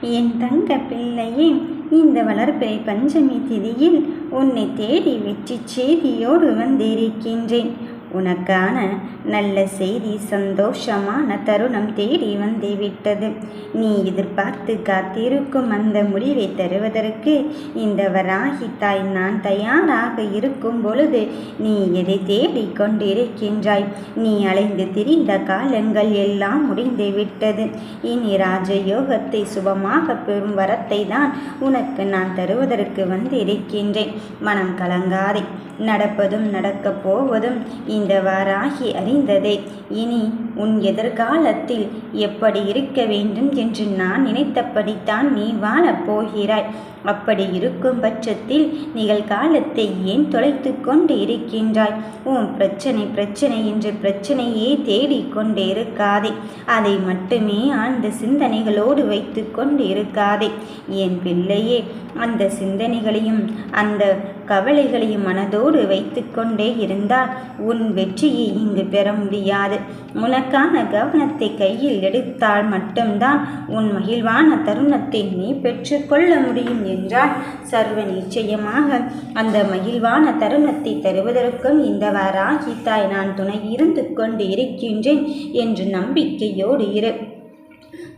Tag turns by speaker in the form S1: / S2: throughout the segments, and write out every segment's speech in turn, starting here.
S1: என் தங்க பிள்ளையே இந்த வளர்ப்பிறை பஞ்சமி திதியில் உன்னை தேடி வெற்றி செய்தியோடு வந்திருக்கின்றேன். உனக்கான நல்ல செய்தி சந்தோஷமான தருணம் தேடி வந்து விட்டது நீ எதிர்பார்த்து காத்திருக்கும் அந்த முடிவை தருவதற்கு இந்த வராகி தாய் நான் தயாராக இருக்கும் பொழுது நீ எதை தேடி கொண்டிருக்கின்றாய்? நீ அலைந்து திரிந்த காலங்கள் எல்லாம் முடிந்து விட்டது. இனி ராஜயோகத்தை சுபமாக பெறும் வரத்தை தான் உனக்கு நான் தருவதற்கு வந்து இருக்கின்றேன் மனம் கலங்காதே. நடப்பதும் நடக்கப் போவதும் இந்த வாராகி அறிந்ததை. இனி உன் எதிர்காலத்தில் எப்படி இருக்க வேண்டும் என்று நான் நினைத்தபடித்தான் நீ வாழப் போகிறாய். அப்படி இருக்கும் பட்சத்தில் நிகழ்காலத்தை ஏன் தொலைத்து கொண்டு இருக்கின்றாய்? உன் பிரச்சனை பிரச்சனை என்று பிரச்சனையே தேடிக்கொண்டு இருக்காதே அதை மட்டுமே ஆழ்ந்த சிந்தனைகளோடு வைத்து கொண்டு இருக்காதே என் பிள்ளையே அந்த சிந்தனைகளையும் அந்த கவலைகளையும் மனதோடு வைத்து கொண்டே இருந்தால் உன் வெற்றியை இங்கு பெற முடியாது. அதற்கான கவனத்தை கையில் எடுத்தால் மட்டும்தான் உன் மகிழ்வான தருணத்தை நீ பெற்றுக்கொள்ள முடியும் என்றால் சர்வ நிச்சயமாக அந்த மகிழ்வான தருணத்தை தருவதற்கும் இந்த வாராகி தாய் நான் துணை இருந்து கொண்டு இருக்கின்றேன் என்று நம்பிக்கையோடு இரு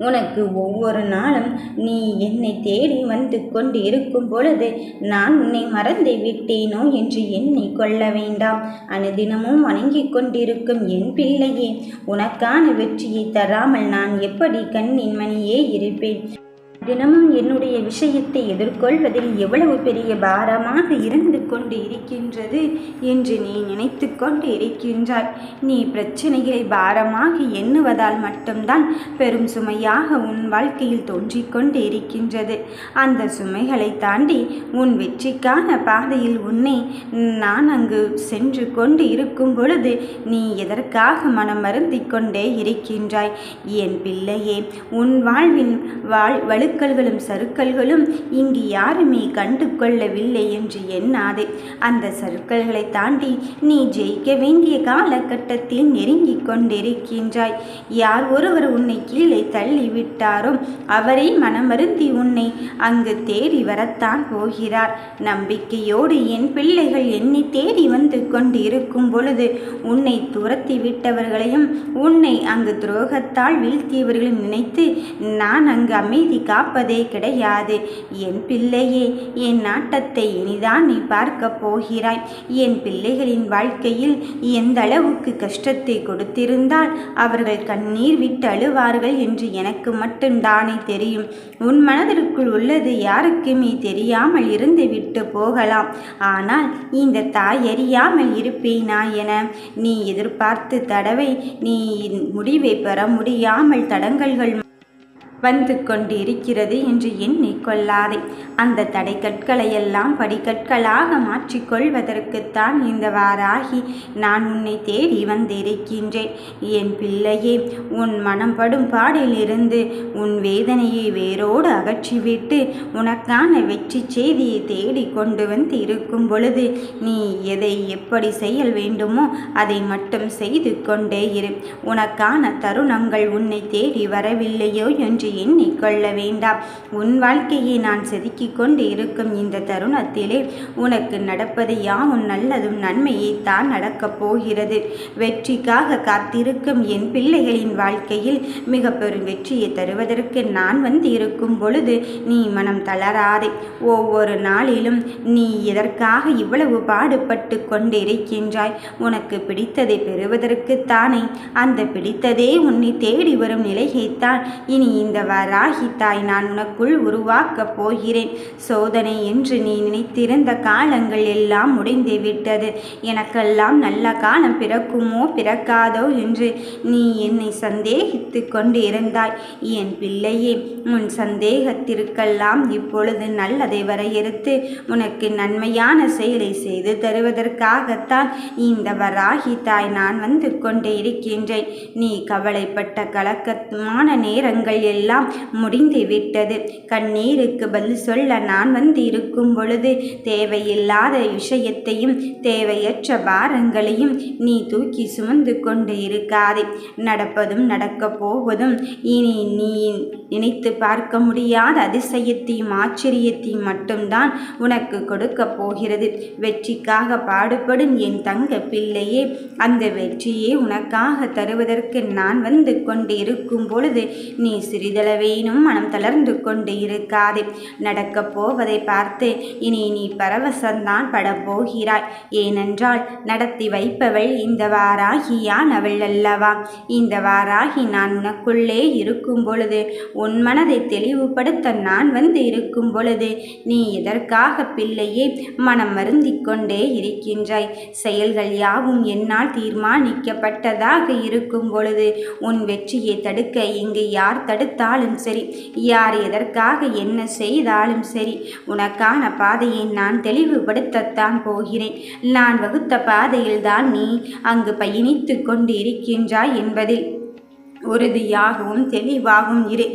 S1: உனக்கு ஒவ்வொரு நாளும் நீ என்னை தேடி வந்து கொண்டு இருக்கும் பொழுது நான் உன்னை மறந்து விட்டேனோ என்று என்னை கொள்ள வேண்டாம். அனுதினமும் வணங்கிக் கொண்டிருக்கும் என் பிள்ளையே உனக்கான வெற்றியை தராமல் நான் எப்படி கண்ணின் மணியே இருப்பேன்? தினமும் என்னுடைய விஷயத்தை எதிர்கொள்வதில் எவ்வளவு பெரிய பாரமாக இருந்து கொண்டு இருக்கின்றது என்று நீ நினைத்து கொண்டு இருக்கின்றாய். நீ பிரச்சனைகளை பாரமாக எண்ணுவதால் மட்டும்தான் பெரும் சுமையாக உன் வாழ்க்கையில் தோன்றிக் கொண்டு இருக்கின்றது. அந்த சுமைகளை தாண்டி உன் வெற்றிக்கான பாதையில் உன்னை நான் அங்கு சென்று கொண்டு இருக்கும் பொழுது நீ எதற்காக மனம் வருந்திக் கொண்டே இருக்கின்றாய்? என் பிள்ளையே உன் வாழ்வின் வாழ் வலு சறுக்கல்களும் சருக்கல்களும் இங்கு யாருமே கண்டு கொள்ளவில்லை என்று எண்ணாதே. அந்த சருக்கல்களை தாண்டி நீ ஜெயிக்க வேண்டிய காலகட்டத்தில் நெருங்கிக் கொண்டிருக்கின்றாய். யார் ஒருவர் உன்னை கீழே தள்ளிவிட்டாரோ அவரை மனமருந்தி உன்னை அங்கு தேடி வரத்தான் போகிறார். நம்பிக்கையோடு என் பிள்ளைகள் என்னை தேடி வந்து கொண்டு இருக்கும் பொழுது உன்னை துரத்தி விட்டவர்களையும் உன்னை அங்கு துரோகத்தால் வீழ்த்தியவர்களையும் நினைத்து நான் அங்கு அமைதி கா காப்பதே கிடையாது. என் பிள்ளையே என் நாட்டத்தை இனிதான் நீ பார்க்க போகிறாய். என் பிள்ளைகளின் வாழ்க்கையில் எந்த அளவுக்கு கஷ்டத்தை கொடுத்திருந்தால் அவர்கள் கண்ணீர் விட்டு அழுவார்கள் என்று எனக்கு மட்டும்தானே தெரியும். உன் மனதிற்குள் உள்ளது யாருக்குமே தெரியாமல் இருந்து விட்டு போகலாம். ஆனால் இந்த தாய் அறியாமல் இருப்பேனா என நீ எதிர்பார்த்து தடவை நீ முடிவை பெற முடியாமல் தடங்கல்கள் வந்து கொண்டிருக்கிறது என்று எண்ணிக்கொள்ளாதே அந்த தடைக்கற்களையெல்லாம் படிக்கற்களாக மாற்றிக்கொள்வதற்குத்தான் இந்த வாராகி நான் உன்னை தேடி வந்திருக்கின்றேன். என் பிள்ளையே உன் மனம் படும் பாடிலிருந்து உன் வேதனையை வேரோடு அகற்றிவிட்டு உனக்கான வெற்றி செய்தியை தேடி கொண்டு வந்து இருக்கும் பொழுது நீ எதை எப்படி செய்ய வேண்டுமோ அதை மட்டும் செய்து கொண்டே இரு. உனக்கான தருணங்கள் உன்னை தேடி வரவில்லையோ என்று எண்ணி கொள்ள வேண்டாம். உன் வாழ்க்கையை நான் செதுக்கிக் கொண்டு இருக்கும் இந்த தருணத்திலே உனக்கு நடப்பது யாவும் நல்லதும் நன்மையை தான் நடக்கப் போகிறது. வெற்றிக்காக காத்திருக்கும் என் பிள்ளைகளின் வாழ்க்கையில் மிக பெரும் வெற்றியை தருவதற்கு நான் வந்து இருக்கும் பொழுது நீ மனம் தளராதே. ஒவ்வொரு நாளிலும் நீ எதற்காக இவ்வளவு பாடுபட்டு கொண்டிருக்கின்றாய்? உனக்கு பிடித்ததை பெறுவதற்கு தானே அந்த பிடித்ததே உன்னை தேடி வரும் நிலையைத்தான் இனி இந்த வராகி தாய் நான் உனக்குள் உருவாக்கப் போகிறேன். சோதனை என்று நீ நினைத்திருந்த காலங்கள் எல்லாம் முடிந்து விட்டது. எனக்கெல்லாம் நல்ல காலம் பிறக்குமோ பிறக்காதோ என்று நீ என்னை சந்தேகித்து கொண்டு இருந்தாய் என் பிள்ளையே உன் சந்தேகத்திற்கெல்லாம் இப்பொழுது நல்லதை வரையறுத்து உனக்கு நன்மையான செயலை செய்து தருவதற்காகத்தான் இந்த வராகி தாய் நான் வந்து கொண்டே இருக்கின்றேன். நீ கவலைப்பட்ட கலக்கமான நேரங்கள் எல்லாம் எல்லாம் முடிந்து விட்டது கண்ணீருக்கு பதில் சொல்ல நான் வந்து இருக்கும் பொழுது தேவையில்லாத விஷயத்தையும் தேவையற்ற பாரங்களையும் நீ தூக்கி சுமந்து கொண்டு இருக்காதே. நடப்பதும் நடக்கப் போவதும் இனி நீ நினைத்து பார்க்க முடியாத அதிசயத்தையும் ஆச்சரியத்தையும் மட்டும்தான் உனக்கு கொடுக்க போகிறது. வெற்றிக்காக பாடுபடும் என் தங்க பிள்ளையே அந்த வெற்றியை உனக்காக தருவதற்கு நான் வந்து கொண்டு இருக்கும் பொழுது நீ சிறிது சிறிதளவேனும் மனம் தளர்ந்து கொண்டு இருக்காதே. நடக்கப் போவதை பார்த்து இனி நீ பரவசந்தான் படப்போகிறாய். ஏனென்றால் நடத்தி வைப்பவள் இந்த வாராகியானவள் அல்லவா இந்த வாராகி நான் உனக்குள்ளே இருக்கும் பொழுது உன் மனதை தெளிவுபடுத்த நான் வந்து இருக்கும் பொழுது நீ எதற்காக பிள்ளையே மனம் வருந்திக் கொண்டே இருக்கின்றாய்? செயல்கள் யாவும் என்னால் தீர்மானிக்கப்பட்டதாக இருக்கும் பொழுது உன் வெற்றியை தடுக்க இங்கு யார் வந்தாலும் சரி. யார் எதற்காக என்ன செய்தாலும் சரி. உனக்கான பாதையை நான் தெளிவுபடுத்தத்தான் போகிறேன். நான் வகுத்த பாதையில்தான் நீ அங்கு பயணித்து கொண்டு இருக்கின்றாய் என்பதில் உறுதியாகவும் தெளிவாகவும் இரு.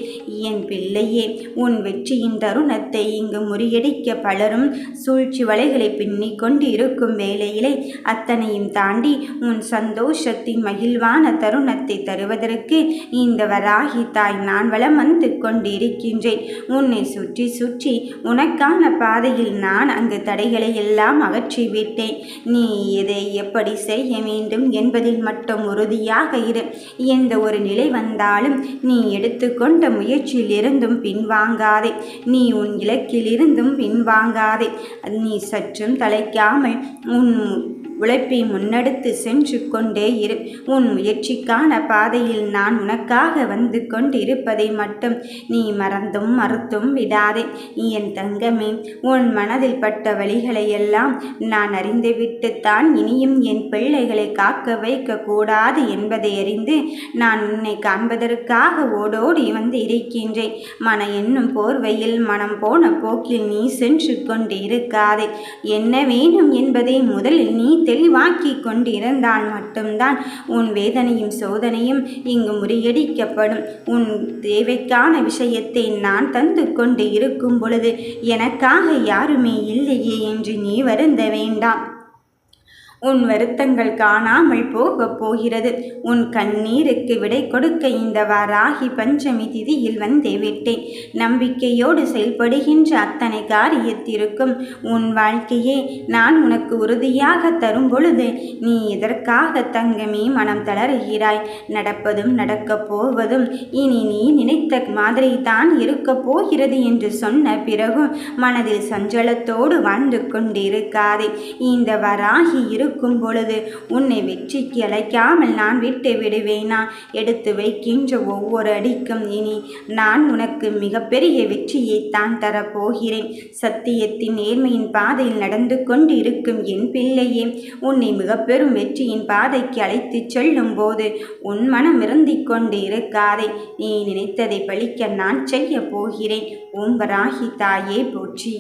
S1: என் பிள்ளையே உன் வெற்றியின் தருணத்தை இங்கு முறியடிக்க பலரும் சூழ்ச்சி வலைகளை பின்னிக் கொண்டு இருக்கும் வேளையிலே அத்தனையும் தாண்டி உன் சந்தோஷத்தின் மகிழ்வான தருணத்தை தருவதற்கு இந்த வராகி தாய் நான் வளம் வந்து கொண்டிருக்கின்றேன். உன்னை சுற்றி சுற்றி உனக்கான பாதையில் நான் அங்கு தடைகளை எல்லாம் அகற்றிவிட்டேன் நீ இதை எப்படி செய்ய வேண்டும் என்பதில் மட்டும் உறுதியாக இரு. எந்த ஒரு நிலை வந்தாலும் நீ எடுத்துக்கொண்ட முயற்சியிலிருந்தும் பின்வாங்காதே. நீ உன் இலக்கிலிருந்தும் பின்வாங்காதே. நீ சற்றும் தலைக்காமல் உன் உழைப்பை முன்னெடுத்து சென்று கொண்டே இரு. உன் முயற்சிக்கான பாதையில் நான் உனக்காக வந்து கொண்டிருப்பதை மட்டும் நீ மறந்தும் மறுத்தும் விடாதே. நீ என் தங்கமே உன் மனதில் பட்ட வழிகளை எல்லாம் நான் அறிந்துவிட்டுத்தான் இனியும் என் பிள்ளைகளை காக்க வைக்க கூடாது என்பதை அறிந்து நான் உன்னை காண்பதற்காக ஓடோடி வந்து இருக்கின்றேன். மன என்னும் போர்வையில் மனம் போன போக்கில் நீ சென்று கொண்டு இருக்காதே. என்ன வேணும் என்பதை முதலில் நீ தெளிவாக்கி கொண்டிருந்தால் மட்டும்தான் உன் வேதனையும் சோதனையும் இங்கு முறியடிக்கப்படும். உன் தேவைக்கான விஷயத்தை நான் தந்து கொண்டு இருக்கும் பொழுது எனக்காக யாருமே இல்லையே என்று நீ வருந்த வேண்டாம். உன் வருத்தங்கள் காணாமல் போகப் போகிறது. உன் கண்ணீருக்கு விடை கொடுக்க இந்த வாராகி பஞ்சமி திதியில் வந்தே விட்டேன். நம்பிக்கையோடு செயல்படுகின்ற அத்தனை காரியத்திற்கும் உன் வாழ்க்கையே நான் உனக்கு உறுதியாக தரும் பொழுது நீ எதற்காக தங்கமே மனம் தளருகிறாய்? நடப்பதும் நடக்கப் போவதும் இனி நீ நினைத்த மாதிரி தான் இருக்கப் போகிறது என்று சொன்ன பிறகும் மனதில் சஞ்சலத்தோடு வாழ்ந்து கொண்டிருக்காதே. இந்த வராகி இரு இருக்கும் பொழுது உன்னை வெற்றிக்கு அழைக்காமல் நான் விட்டு விடுவேனா? எடுத்து வைக்கின்ற ஒவ்வொரு அடிக்கும் இனி நான் உனக்கு மிகப்பெரிய வெற்றியை தான் தரப்போகிறேன். சத்தியத்தின் நேர்மையின் பாதையில் நடந்து கொண்டு இருக்கும் என் பிள்ளையே உன்னை மிக பெரும் வெற்றியின் பாதைக்கு அழைத்து செல்லும் போது உன் மனம் இருந்திக் கொண்டு இருக்காதே நீ நினைத்ததை பழிக்க நான் செய்ய போகிறேன். ஓம்பராகி தாயே போற்றி.